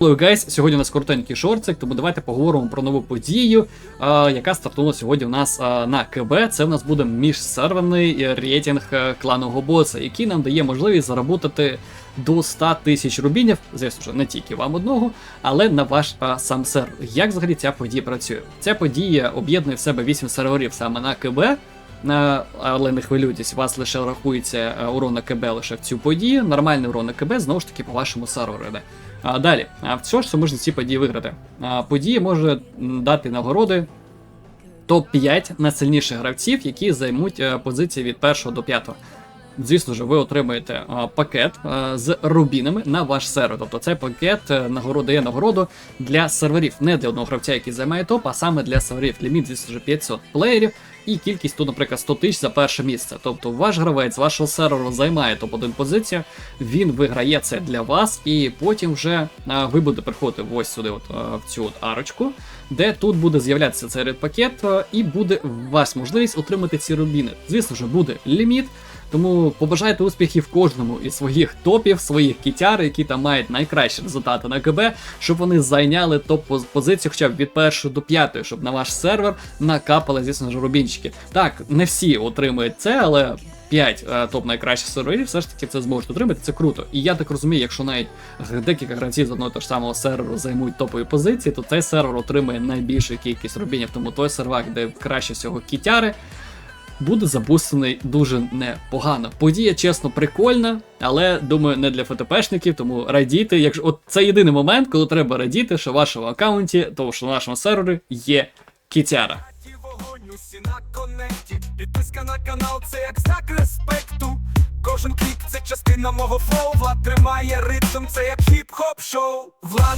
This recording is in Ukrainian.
Hello, guys! Сьогодні у нас коротенький шорцик, тому давайте поговоримо про нову подію, яка стартунула сьогодні у нас на КБ. Це в нас буде міжсерверний рейтинг е, кланового боса, який нам дає можливість заработати до 100 тисяч рубінів, звісно не тільки вам одного, але на ваш сам сервер. Як взагалі ця подія працює? Ця подія об'єднує в себе 8 серверів саме на КБ. Е, Але не хвилюйтесь, у вас лише рахується е, урон КБ лише в цю подію. Нормальний урон КБ знову ж таки по вашому йде. А далі, в що ж можна ці події виграти? Події може дати нагороди топ-5 найсильніших гравців, які займуть е, позиції від 1 до 5. Звісно ж, ви отримаєте а, пакет а, з рубінами на ваш сервер. Тобто цей пакет е, нагороду нагороду для серверів, не для одного гравця, який займає топ, а саме для серверів. Ліміт, звісно ж, 500 плеєрів і кількість тут, наприклад, 100 тисяч за перше місце. Тобто ваш гравець вашого серверу займає топ-1 позицію, він виграє це для вас, і потім вже а, ви будете приходити ось сюди, от, а, в цю от арочку, де тут буде з'являтися цей редпакет, а, і буде у вас можливість отримати ці рубіни. Звісно ж, буде ліміт. Тому побажайте успіхів кожному із своїх топів, своїх кітяр, які там мають найкращі результати на КБ, щоб вони зайняли топ-позицію хоча б від першої до п'ятої, щоб на ваш сервер накапали, звісно ж, рубінчики. Так, не всі отримують це, але 5 е, топ найкращих серверів все ж таки це зможуть отримати, це круто. І я так розумію, якщо навіть декілька гравців з одного ж самого серверу займуть топові позиції, то цей сервер отримує найбільшу кількість рубінів, тому той сервак, де краще всього кітяри буде забустений дуже непогано. Подія, чесно, прикольна, але думаю, не для ФТПшників, тому радійте. Якщо от це єдиний момент, коли треба радіти, що в вашому аккаунті, тому що на нашому сервері є кітяра. Підписка на канал, це як знак респекту. Кожен клік це частина мого флоу. Влад тримає ритм, це як хіп-хоп шоу. Влад